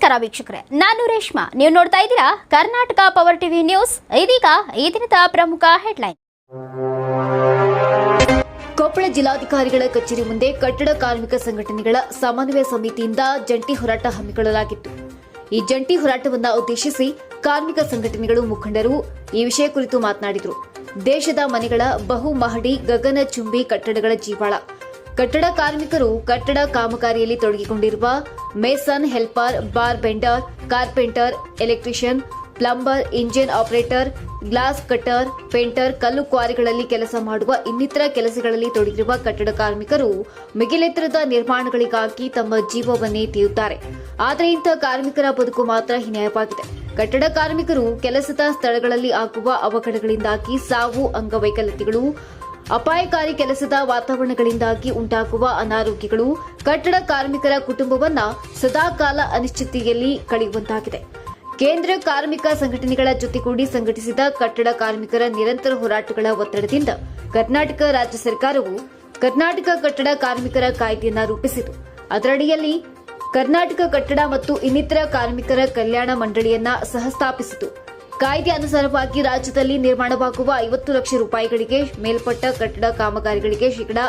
ನಮಸ್ಕಾರ ವೀಕ್ಷಕರೇ, ನಾನು ರೇಷ್ಮಾ. ನೀವು ನೋಡ್ತಾ ಇದ್ದೀರಾ ಕರ್ನಾಟಕ ಪವರ್ ಟಿವಿ ನ್ಯೂಸ್ ಇದೀಗ ಈ ದಿನದ ಪ್ರಮುಖ ಹೆಡ್ಲೈನ್ ಕೊಪ್ಪಳ ಜಿಲ್ಲಾಧಿಕಾರಿಗಳ ಕಚೇರಿ ಮುಂದೆ ಕಟ್ಟಡ ಕಾರ್ಮಿಕ ಸಂಘಟನೆಗಳ ಸಮನ್ವಯ ಸಮಿತಿಯಿಂದ ಜಂಟಿ ಹೋರಾಟ ಹಮ್ಮಿಕೊಳ್ಳಲಾಗಿತ್ತು. ಈ ಜಂಟಿ ಹೋರಾಟವನ್ನು ಉದ್ದೇಶಿಸಿ ಕಾರ್ಮಿಕ ಸಂಘಟನೆಗಳು ಮುಖಂಡರು ಈ ವಿಷಯ ಕುರಿತು ಮಾತನಾಡಿದರು. ದೇಶದ ಮನೆಗಳ ಬಹು ಮಹಡಿ ಗಗನಚುಂಬಿ ಕಟ್ಟಡಗಳ ಜೀವಾಳ ಕಟ್ಟಡ ಕಾರ್ಮಿಕರು ಕಟ್ಟಡ ಕಾಮಗಾರಿಯಲ್ಲಿ ತೊಡಗಿಕೊಂಡಿರುವ mason helper, bar bender, carpenter, electrician, plumber, engine operator, glass cutter, painter, ಕಲ್ಲು ಕ್ವಾರಿಗಳಲ್ಲಿ ಕೆಲಸ ಮಾಡುವ ಇನ್ನಿತರ ಕೆಲಸಗಳಲ್ಲಿ ತೊಡಗಿರುವ ಕಟ್ಟಡ ಕಾರ್ಮಿಕರು ಮಿಗಿಲೆತ್ತರದ ನಿರ್ಮಾಣಗಳಿಗಾಗಿ ತಮ್ಮ ಜೀವವನ್ನೇ ತೀಯುತ್ತಾರೆ ಆದರೆ ಇಂಥ ಕಾರ್ಮಿಕರ ಬದುಕು ಮಾತ್ರ ಹಿನ್ನೆಯವಾಗಿದೆ ಕಟ್ಟಡ ಕಾರ್ಮಿಕರು ಕೆಲಸದ ಸ್ಥಳಗಳಲ್ಲಿ ಆಗುವ ಅವಘಡಗಳಿಂದಾಗಿ ಸಾವು, ಅಂಗವೈಕಲ್ಯತೆಗಳು ಅಪಾಯಕಾರಿ ಕೆಲಸದ ವಾತಾವರಣಗಳಿಂದಾಗಿ ಉಂಟಾಗುವ ಅನಾರೋಗ್ಯಗಳು ಕಟ್ಟಡ ಕಾರ್ಮಿಕರ ಕುಟುಂಬವನ್ನ ಸದಾಕಾಲ ಅನಿಶ್ಚಿತಿಯಲ್ಲಿ ಕಳೆಯುವಂತಾಗಿದೆ. ಕೇಂದ್ರ ಕಾರ್ಮಿಕ ಸಂಘಟನೆಗಳ ಜೊತೆಗೂಡಿ ಸಂಘಟಿಸಿದ ಕಟ್ಟಡ ಕಾರ್ಮಿಕರ ನಿರಂತರ ಹೋರಾಟಗಳ ಒತ್ತಡದಿಂದ ಕರ್ನಾಟಕ ರಾಜ್ಯ ಸರ್ಕಾರವು ಕರ್ನಾಟಕ ಕಟ್ಟಡ ಕಾರ್ಮಿಕರ ಕಾಯ್ದೆಯನ್ನು ರೂಪಿಸಿತು. ಅದರಡಿಯಲ್ಲಿ ಕರ್ನಾಟಕ ಕಟ್ಟಡ ಮತ್ತು ಇನ್ನಿತರ ಕಾರ್ಮಿಕರ ಕಲ್ಯಾಣ ಮಂಡಳಿಯನ್ನ ಸಹಸ್ಥಾಪಿಸಿತು ಕಾಯ್ದೆ ಅನುಸಾರವಾಗಿ ರಾಜ್ಯದಲ್ಲಿ ನಿರ್ಮಾಣವಾಗುವ ಐವತ್ತು ಲಕ್ಷ ರೂಪಾಯಿಗಳಿಗೆ ಮೇಲ್ಪಟ್ಟ ಕಟ್ಟಡ ಕಾಮಗಾರಿಗಳಿಗೆ ಶೇಕಡಾ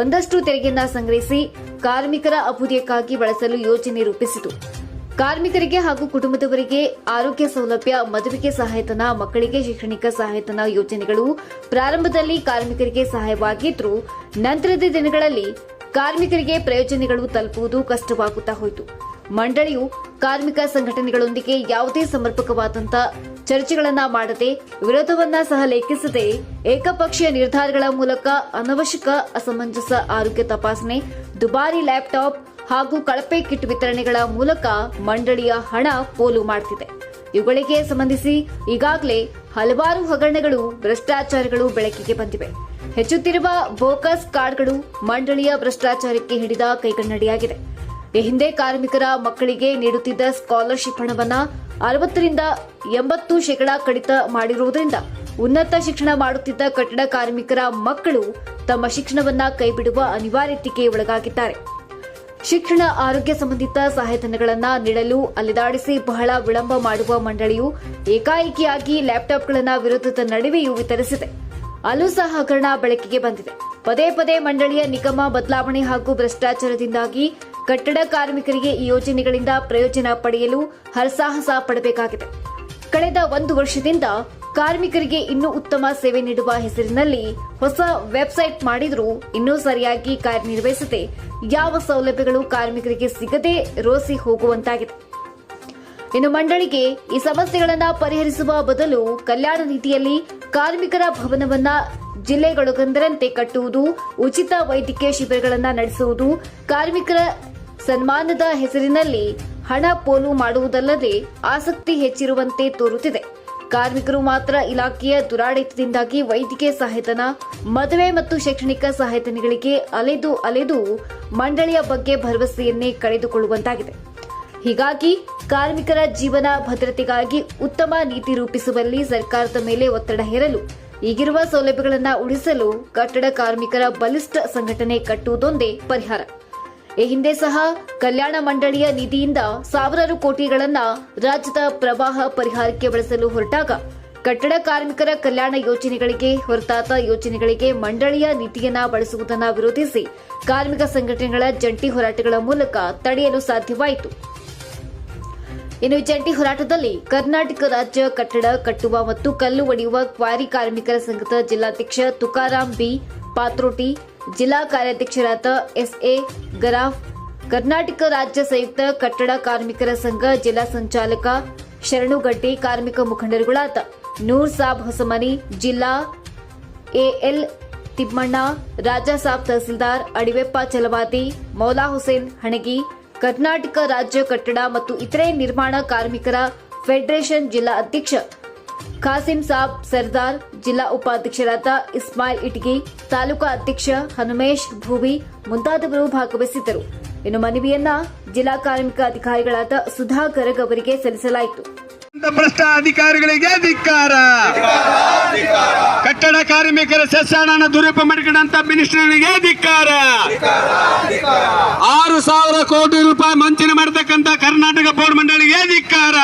ಒಂದಷ್ಟು ತೆರಿಗೆಯನ್ನ ಸಂಗ್ರಹಿಸಿ ಕಾರ್ಮಿಕರ ಅಭ್ಯುದಯಕ್ಕಾಗಿ ಬಳಸಲು ಯೋಜನೆ ರೂಪಿಸಿತು. ಕಾರ್ಮಿಕರಿಗೆ ಹಾಗೂ ಕುಟುಂಬದವರಿಗೆ ಆರೋಗ್ಯ ಸೌಲಭ್ಯ, ಮದುವೆಗೆ ಸಹಾಯಧನ, ಮಕ್ಕಳಿಗೆ ಶೈಕ್ಷಣಿಕ ಸಹಾಯಧನ ಯೋಜನೆಗಳು ಪ್ರಾರಂಭದಲ್ಲಿ ಕಾರ್ಮಿಕರಿಗೆ ಸಹಾಯವಾಗಿದ್ದರೂ ನಂತರದ ದಿನಗಳಲ್ಲಿ ಕಾರ್ಮಿಕರಿಗೆ ಪ್ರಯೋಜನಗಳು ತಲುಪುವುದು ಕಷ್ಟವಾಗುತ್ತಾ ಹೋಯಿತು. ಮಂಡಳಿಯು ಕಾರ್ಮಿಕ ಸಂಘಟನೆಗಳೊಂದಿಗೆ ಯಾವುದೇ ಸಮರ್ಪಕವಾದಂಥ ಚರ್ಚೆಗಳನ್ನ ಮಾಡದೆ ವಿರೋಧವನ್ನ ಸಹ ಲೆಕ್ಕಿಸದೆ ಏಕಪಕ್ಷೀಯ ನಿರ್ಧಾರಗಳ ಮೂಲಕ ಅನವಶ್ಯಕ ಅಸಮಂಜಸ ಆರೋಗ್ಯ ತಪಾಸಣೆ, ದುಬಾರಿ ಲ್ಯಾಪ್ಟಾಪ್ ಹಾಗೂ ಕಳಪೆ ಕಿಟ್ ವಿತರಣೆಗಳ ಮೂಲಕ ಮಂಡಳಿಯ ಹಣ ಪೋಲು ಮಾಡುತ್ತಿದೆ ಇವುಗಳಿಗೆ ಸಂಬಂಧಿಸಿ ಈಗಾಗಲೇ ಹಲವಾರು ಹಗರಣಗಳು, ಭ್ರಷ್ಟಾಚಾರಗಳು ಬೆಳಕಿಗೆ ಬಂದಿವೆ. ಹೆಚ್ಚುತ್ತಿರುವ ಬೋಕಸ್ ಕಾರ್ಡ್ಗಳು ಮಂಡಳಿಯ ಭ್ರಷ್ಟಾಚಾರಕ್ಕೆ ಹಿಡಿದ ಕೈಗನ್ನಡಿಯಾಗಿದೆ. ಈ ಹಿಂದೆ ಕಾರ್ಮಿಕರ ಮಕ್ಕಳಿಗೆ ನೀಡುತ್ತಿದ್ದ ಸ್ಕಾಲರ್ಶಿಪ್ ಹಣವನ್ನ ಅರವತ್ತರಿಂದ ಎಂಬತ್ತು ಶೇಕಡಾ ಕಡಿತ ಮಾಡಿರುವುದರಿಂದ ಉನ್ನತ ಶಿಕ್ಷಣ ಮಾಡುತ್ತಿದ್ದ ಕಟ್ಟಡ ಕಾರ್ಮಿಕರ ಮಕ್ಕಳು ತಮ್ಮ ಶಿಕ್ಷಣವನ್ನ ಕೈಬಿಡುವ ಅನಿವಾರ್ಯತೆಗೆ ಒಳಗಾಗಿದ್ದಾರೆ. ಶಿಕ್ಷಣ ಆರೋಗ್ಯ ಸಂಬಂಧಿತ ಸಹಾಯಧನಗಳನ್ನು ನೀಡಲು ಅಲೆದಾಡಿಸಿ ಬಹಳ ವಿಳಂಬ ಮಾಡುವ ಮಂಡಳಿಯು ಏಕಾಏಕಿಯಾಗಿ ಲ್ಯಾಪ್ಟಾಪ್ಗಳನ್ನ ವಿರೋಧದ ನಡುವೆಯೂ ವಿತರಿಸಿದೆ. ಅಲ್ಲೂ ಸಹ ಹಗರಣ ಬೆಳಕಿಗೆ ಬಂದಿದೆ. ಪದೇ ಪದೇ ಮಂಡಳಿಯ ನಿಗಮ ಬದಲಾವಣೆ ಹಾಗೂ ಭ್ರಷ್ಟಾಚಾರದಿಂದಾಗಿ ಕಟ್ಟಡ ಕಾರ್ಮಿಕರಿಗೆ ಈ ಯೋಜನೆಗಳಿಂದ ಪ್ರಯೋಜನ ಪಡೆಯಲು ಹರಸಾಹಸ ಪಡಬೇಕಾಗಿದೆ. ಕಳೆದ ಒಂದು ವರ್ಷದಿಂದ ಕಾರ್ಮಿಕರಿಗೆ ಇನ್ನೂ ಉತ್ತಮ ಸೇವೆ ನೀಡುವ ಹೆಸರಿನಲ್ಲಿ ಹೊಸ ವೆಬ್ಸೈಟ್ ಮಾಡಿದರೂ ಇನ್ನೂ ಸರಿಯಾಗಿ ಕಾರ್ಯನಿರ್ವಹಿಸದೆ ಯಾವ ಸೌಲಭ್ಯಗಳು ಕಾರ್ಮಿಕರಿಗೆ ಸಿಗದೆ ರೋಸಿ ಹೋಗುವಂತಾಗಿದೆ. ಇನ್ನು ಮಂಡಳಿಗೆ ಈ ಸಮಸ್ಯೆಗಳನ್ನು ಪರಿಹರಿಸುವ ಬದಲು ಕಲ್ಯಾಣ ನೀತಿಯಲ್ಲಿ ಕಾರ್ಮಿಕರ ಭವನವನ್ನ ಜಿಲ್ಲೆಗಳೊಂದರಂತೆ ಕಟ್ಟುವುದು, ಉಚಿತ ವೈದ್ಯಕೀಯ ಶಿಬಿರಗಳನ್ನು ನಡೆಸುವುದು, ಕಾರ್ಮಿಕರ ಸನ್ಮಾನದ ಹೆಸರಿನಲ್ಲಿ ಹಣ ಪೋಲು ಮಾಡುವುದಲ್ಲದೆ ಆಸಕ್ತಿ ಹೆಚ್ಚಿರುವಂತೆ ತೋರುತ್ತಿದೆ. ಕಾರ್ಮಿಕರು ಮಾತ್ರ ಇಲಾಖೆಯ ದುರಾಡಳಿತದಿಂದಾಗಿ ವೈದ್ಯಕೀಯ ಸಹಾಯಧನ, ಮದುವೆ ಮತ್ತು ಶೈಕ್ಷಣಿಕ ಸಹಾಯಧನಗಳಿಗೆ ಅಲೆದು ಅಲೆದು ಮಂಡಳಿಯ ಬಗ್ಗೆ ಭರವಸೆಯನ್ನೇ ಕಳೆದುಕೊಳ್ಳುವಂತಾಗಿದೆ. ಹೀಗಾಗಿ ಕಾರ್ಮಿಕರ ಜೀವನ ಭದ್ರತೆಗಾಗಿ ಉತ್ತಮ ನೀತಿ ರೂಪಿಸುವಲ್ಲಿ ಸರ್ಕಾರದ ಮೇಲೆ ಒತ್ತಡ ಹೇರಲು, ಈಗಿರುವ ಸೌಲಭ್ಯಗಳನ್ನು ಉಳಿಸಲು ಕಟ್ಟಡ ಕಾರ್ಮಿಕರ ಬಲಿಷ್ಠ ಸಂಘಟನೆ ಕಟ್ಟುವುದೊಂದೇ ಪರಿಹಾರ. ಈ ಹಿಂದೆ ಸಹ ಕಲ್ಯಾಣ ಮಂಡಳಿಯ ನಿಧಿಯಿಂದ ಸಾವಿರಾರು ಕೋಟಿಗಳನ್ನ ರಾಜ್ಯದ ಪ್ರವಾಹ ಪರಿಹಾರಕ್ಕೆ ಬಳಸಲು ಹೊರಟಾಗ ಕಟ್ಟಡ ಕಾರ್ಮಿಕರ ಕಲ್ಯಾಣ ಯೋಜನೆಗಳಿಗೆ, ಹೊರತಾದ ಯೋಜನೆಗಳಿಗೆ ಮಂಡಳಿಯ ನಿಧಿಯನ್ನ ಬಳಸುವುದನ್ನು ವಿರೋಧಿಸಿ ಕಾರ್ಮಿಕ ಸಂಘಟನೆಗಳ ಜಂಟಿ ಹೋರಾಟಗಳ ಮೂಲಕ ತಡೆಯಲು ಸಾಧ್ಯವಾಯಿತು. ಇನ್ನು ಜಂಟಿ ಹೋರಾಟದಲ್ಲಿ ಕರ್ನಾಟಕ ರಾಜ್ಯ ಕಟ್ಟಡ ಕಟ್ಟುವ ಮತ್ತು ಕಲ್ಲು ಒಡೆಯುವ ಕ್ವಾರಿ ಕಾರ್ಮಿಕರ ಸಂಘದ ಜಿಲ್ಲಾಧ್ಯಕ್ಷ ತುಕಾರಾಂ ಬಿ ಪಾತ್ರೋಟಿ, ಜಿಲ್ಲಾ ಕಾರ್ಯಾಧ್ಯಕ್ಷರಾದ ಎಸ್ಎ ಗರಾಫ್, ಕರ್ನಾಟಕ ರಾಜ್ಯ ಸಂಯುಕ್ತ ಕಟ್ಟಡ ಕಾರ್ಮಿಕರ ಸಂಘ ಜಿಲ್ಲಾ ಸಂಚಾಲಕ ಶರಣುಗಡ್ಡಿ ಕಾರ್ಮಿಕ ಮುಖಂಡರುಗಳಾದ ನೂರ್ ಸಾಬ್ ಹೊಸಮನಿ, ಜಿಲ್ಲಾ ಎಎಲ್ ತಿಮ್ಮಣ್ಣ, ರಾಜಾ ಸಾಬ್ ತಹಸೀಲ್ದಾರ್ ಅಡಿವೆಪ್ಪ ಚಲವಾದಿ, ಮೌಲಾ ಹುಸೇನ್ ಹಣಗಿ, ಕರ್ನಾಟಕ ರಾಜ್ಯ ಕಟ್ಟಡ ಮತ್ತು ಇತರೆ ನಿರ್ಮಾಣ ಕಾರ್ಮಿಕರ ಫೆಡರೇಷನ್ ಜಿಲ್ಲಾ ಅಧ್ಯಕ್ಷ ಖಾಸಿಂ ಸಾಬ್ ಸರ್ದಾರ್, ಜಿಲ್ಲಾ ಉಪಾಧ್ಯಕ್ಷರಾದ ಇಸ್ಮಾಯಿಲ್ ಇಟಗಿ, ತಾಲೂಕಾ ಅಧ್ಯಕ್ಷ ಹನುಮೇಶ್ ಭೂವಿ ಮುಂತಾದವರು ಭಾಗವಹಿಸಿದ್ದರು. ಇನ್ನು ಮನವಿಯನ್ನ ಜಿಲ್ಲಾ ಕಾರ್ಮಿಕ ಅಧಿಕಾರಿಗಳಾದ ಸುಧಾ ಅವರಿಗೆ ಸಲ್ಲಿಸಲಾಯಿತು. ಭ್ರಷ್ಟ ಅಧಿಕಾರಿಗಳಿಗೆ ಧಿಕ್ಕಾರ ಕಟ್ಟಡ ಕಾರ್ಮಿಕರ ಸಸ್ಯಾಣ ದುರುಪಯೋಗ ಮಾಡಿಕೊಂಡಂತ ಮಿನಿಸ್ಟರ್ಗೆ ಧಿಕ್ಕಾರ ಆರು ಸಾವಿರ ಕೋಟಿ ರೂಪಾಯಿ ಮಂಚನೆ ಮಾಡತಕ್ಕಂತ ಕರ್ನಾಟಕ ಬೋರ್ಡ್ ಮಂಡಳಿಗೆ ಧಿಕ್ಕಾರ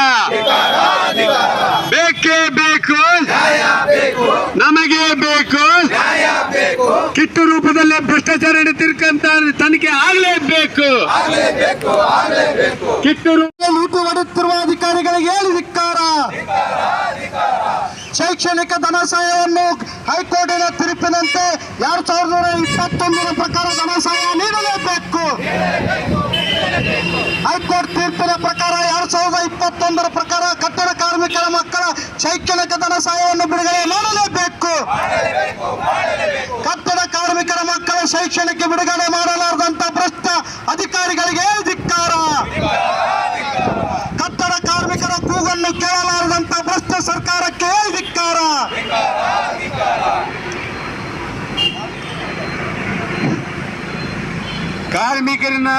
ರೂಪದಲ್ಲಿ ತಿರ್ಕಂತ ತನಿಖೆ ಆಗ್ಲೇಬೇಕು. ಕಿತ್ತೂರು ಲೂಟು ಹೊಡೆಯುತ್ತಿರುವ ಅಧಿಕಾರಿಗಳಿಗೆ ಹೇಳಿ ಧಿಕ್ಕಾರ. ಶೈಕ್ಷಣಿಕ ಧನ ಸಹಾಯವನ್ನು ಹೈಕೋರ್ಟಿನ ತೀರ್ಪಿನಂತೆ ಎರಡ್ ಸಾವಿರದ ನೂರ ಇಪ್ಪತ್ತೊಂದರ ಪ್ರಕಾರ ಧನ ಸಹಾಯ ನೀಡಲೇಬೇಕು. ಹೈಕೋರ್ಟ್ ತೀರ್ಪಿನ ಪ್ರಕಾರ ಎರಡ್ ಸಾವಿರದ ಇಪ್ಪತ್ತೊಂದರ ಪ್ರಕಾರ ಕಟ್ಟಡ ಕಾರ್ಮಿಕರ ಮಕ್ಕಳ ಶೈಕ್ಷಣಿಕ ಧನ ಸಹಾಯವನ್ನು ಬಿಡುಗಡೆ ಮಾಡಲೇಬೇಕು. ಶೈಕ್ಷಣಿಕ ಬಿಡುಗಡೆ ಮಾಡಲಾರದಂತ ಭ್ರಷ್ಟ ಅಧಿಕಾರಿಗಳಿಗೆ ಧಿಕ್ಕಾರ. ಕಟ್ಟಡ ಕಾರ್ಮಿಕರ ಕೂಗನ್ನು ಕೇಳಲಾರದಂತ ಭ್ರಷ್ಟ ಸರ್ಕಾರಕ್ಕೆ ಧಿಕ್ಕಾರ. ಕಾರ್ಮಿಕರನ್ನ